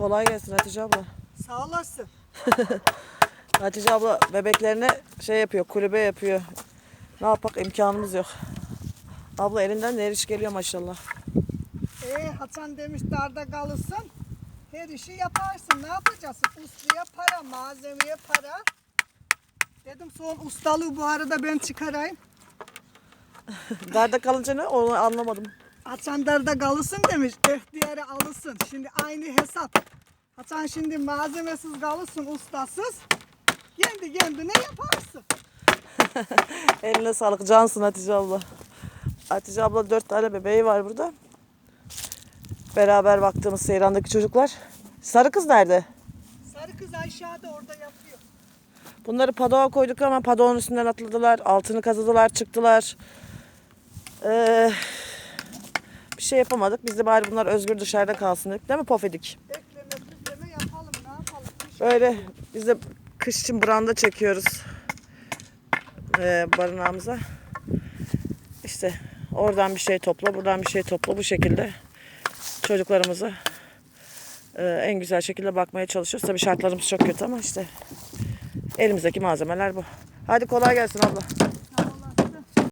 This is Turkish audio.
Kolay gelsin Hatice abla. Sağ olasın. Hatice abla bebeklerine şey yapıyor, kulübe yapıyor. Ne yapak imkanımız yok. Abla elinden ne iş geliyor maşallah. Ee, Hasan demiş darda kalırsın. Her işi yaparsın. Ne yapacaksın? Ustaya para, malzemeye para. Dedim son ustalığı bu arada ben çıkarayım. Nerede kalınca ne onu anlamadım. Hasan darda kalırsın demiş. İhtiyarı alırsın. Şimdi aynı hesap. Hasan şimdi malzemesiz kalırsın, ustasız. Kendi kendine yaparsın. Eline sağlık cansın Hatice abla. Hatice abla dört tane bebeği var burada. Beraber baktığımız Seyran'daki çocuklar. Sarı kız nerede? Sarı kız aşağıda orada yapıyor. Bunları padoğa koyduk ama padoğun üstünden atladılar. Altını kazıdılar, çıktılar. Ee, bir şey yapamadık. Biz de bari bunlar özgür dışarıda kalsın dedik. Değil mi Pofedik? Bekleme, bekleme yapalım. Ne yapalım? Böyle biz de kış için branda çekiyoruz. Ee, barınağımıza. İşte oradan bir şey topla, buradan bir şey topla. Bu şekilde çocuklarımızı e, en güzel şekilde bakmaya çalışıyoruz. Tabii şartlarımız çok kötü ama işte elimizdeki malzemeler bu. Hadi kolay gelsin abla.